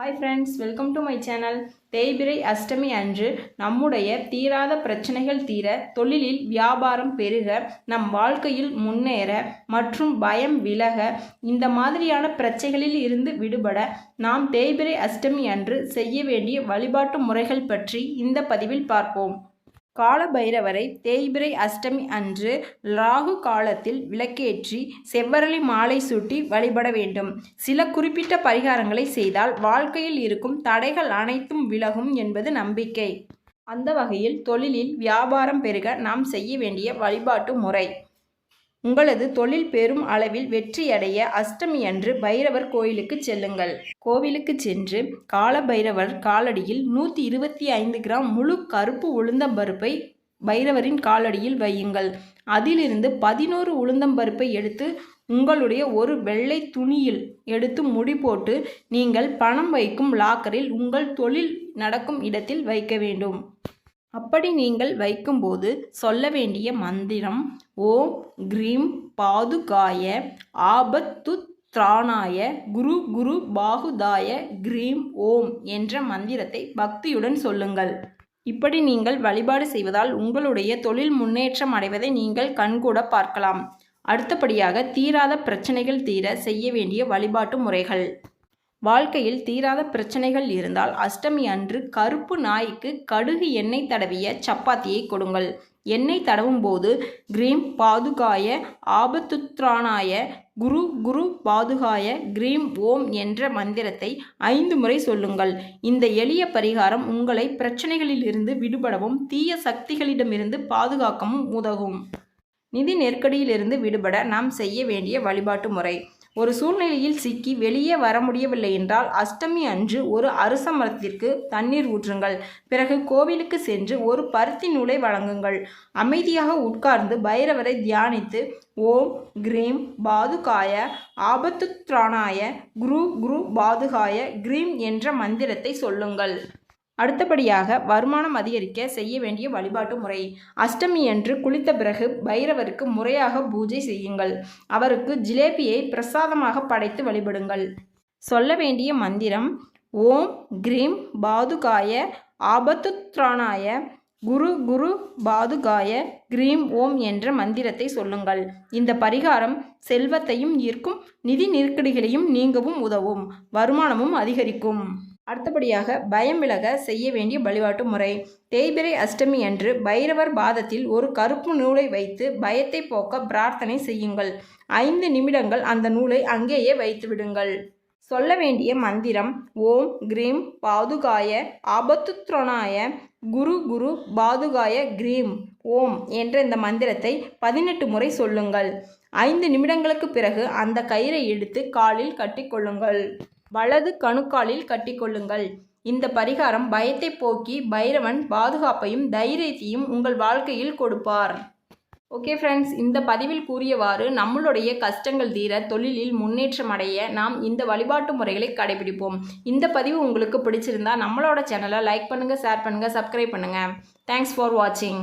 Hi friends welcome to my channel தேய்பிரை அஷ்டமி அன்று நம்முடைய தீராத பிரச்சனைகள் தீர தொழிலில் வியாபாரம் பெருக நம் வாழ்க்கையில் முன்னேற மற்றும் பயம் விலக இந்த மாதிரியான பிரச்சனைகளில் இருந்து விடுபட நாம் தேய்பிரை அஷ்டமி அன்று செய்ய வேண்டிய வழிபாட்டு முறைகள் பற்றி இந்த பதிவில் பார்ப்போம். கால பைரவரை அஷ்டமி அன்று ராகு காலத்தில் விளக்கேற்றி செவ்வரளி மாலை சூட்டி வழிபட வேண்டும். சில குறிப்பிட்ட பரிகாரங்களை செய்தால் வாழ்க்கையில் இருக்கும் தடைகள் அனைத்தும் விலகும் என்பது நம்பிக்கை. அந்த வகையில் தொழிலில் வியாபாரம் பெருக நாம் செய்ய வேண்டிய வழிபாட்டு முறை. உங்களது தொழில் பெரும் அளவில் வெற்றியடைய அஷ்டமி அன்று பைரவர் கோயிலுக்கு செல்லுங்கள். கோவிலுக்கு சென்று கால பைரவர் காலடியில் நூற்றி இருபத்தி ஐந்து கிராம் முழு கருப்பு உளுந்தம்பருப்பை பைரவரின் காலடியில் வையுங்கள். அதிலிருந்து பதினோரு உளுந்தம்பருப்பை எடுத்து உங்களுடைய ஒரு வெள்ளை துணியில் எடுத்து முடி போட்டு நீங்கள் பணம் வைக்கும் லாக்கரில் உங்கள் தொழில் நடக்கும் இடத்தில் வைக்க வேண்டும். அப்படி நீங்கள் வைக்கும்போது சொல்ல வேண்டிய மந்திரம் ஓம் க்ரீம் பாதுகாய ஆபத்து திராணாய குரு குரு பாகுதாய க்ரீம் ஓம் என்ற மந்திரத்தை பக்தியுடன் சொல்லுங்கள். இப்படி நீங்கள் வழிபாடு செய்வதால் உங்களுடைய தொழில் முன்னேற்றம் அடைவதை நீங்கள் கண்கூட பார்க்கலாம். அடுத்தபடியாக தீராத பிரச்சனைகள் தீர செய்ய வேண்டிய வழிபாட்டு முறைகள். வாழ்க்கையில் தீராத பிரச்சனைகள் இருந்தால் அஷ்டமி அன்று கருப்பு நாய்க்கு கடுகு எண்ணெய் தடவிய சப்பாத்தியை கொடுங்கள். எண்ணெய் தடவும் போது கிரீம் பாதுகாய ஆபத்துத்ரானாய குரு குரு பாதுகாய கிரீம் ஓம் என்ற மந்திரத்தை ஐந்து முறை சொல்லுங்கள். இந்த எளிய பரிகாரம் உங்களை பிரச்சனைகளிலிருந்து விடுபடவும் தீய சக்திகளிடமிருந்து பாதுகாக்கவும் உதவும். நிதி நெருக்கடியிலிருந்து விடுபட நாம் செய்ய வேண்டிய வழிபாட்டு முறை. ஒரு சூழ்நிலையில் சிக்கி வெளியே வர முடியவில்லை என்றால் அஷ்டமி அன்று ஒரு அரச மரத்திற்கு தண்ணீர் ஊற்றுங்கள். பிறகு கோவிலுக்கு சென்று ஒரு பருத்தி நூலை வழங்குங்கள். அமைதியாக உட்கார்ந்து பைரவரை தியானித்து ஓம் கிரீம் பாதுகாய ஆபத்துத்ராணாய குரு குரு பாதுகாய கிரீம் என்ற மந்திரத்தை சொல்லுங்கள். அடுத்தபடியாக வருமானம் அதிகரிக்க செய்ய வேண்டிய வழிபாட்டு முறை. அஷ்டமி அன்று குளித்த பிறகு பைரவருக்கு முறையாக பூஜை செய்யுங்கள். அவருக்கு ஜிலேபியை பிரசாதமாக படைத்து வழிபடுங்கள். சொல்ல வேண்டிய மந்திரம் ஓம் கிரீம் பாதுகாய ஆபத்துத்ராணாய குரு குரு பாதுகாய கிரீம் ஓம் என்ற மந்திரத்தை சொல்லுங்கள். இந்த பரிகாரம் செல்வத்தையும் ஈர்க்கும் நிதி நெருக்கடிகளையும் நீங்கவும் உதவும். வருமானமும் அதிகரிக்கும். அடுத்தபடியாக பயம் விலக செய்ய வேண்டிய வழிபாட்டு முறை. தேய்பிரை அஷ்டமி அன்று பைரவர் பாதத்தில் ஒரு கருப்பு நூலை வைத்து பயத்தை போக்க பிரார்த்தனை செய்யுங்கள். ஐந்து நிமிடங்கள் அந்த நூலை அங்கேயே வைத்து விடுங்கள். சொல்ல வேண்டிய மந்திரம் ஓம் கிரீம் பாதுகாய ஆபத்துத்ரோணாய குரு குரு பாதுகாய கிரீம் ஓம் என்ற இந்த மந்திரத்தை பதினெட்டு முறை சொல்லுங்கள். ஐந்து நிமிடங்களுக்கு பிறகு அந்த கயிறை எடுத்து காலில் கட்டிக்கொள்ளுங்கள் வலது கணுக்காலில் கட்டிக்கொள்ளுங்கள். இந்த பரிகாரம் பயத்தை போக்கி பைரவன் பாதுகாப்பையும் தைரியத்தையும் உங்கள் வாழ்க்கையில் கொடுப்பார். ஓகே ஃப்ரெண்ட்ஸ் இந்த பதிவில் கூறியவாறு நம்மளுடைய கஷ்டங்கள் தீர தொழிலில் முன்னேற்றம் அடைய நாம் இந்த வழிபாட்டு முறைகளை கடைபிடிப்போம். இந்த பதிவு உங்களுக்கு பிடிச்சிருந்தா நம்மளோட சேனலை லைக் பண்ணுங்கள் ஷேர் பண்ணுங்கள் சப்ஸ்கிரைப் பண்ணுங்கள் தேங்க்ஸ் ஃபார் வாட்சிங்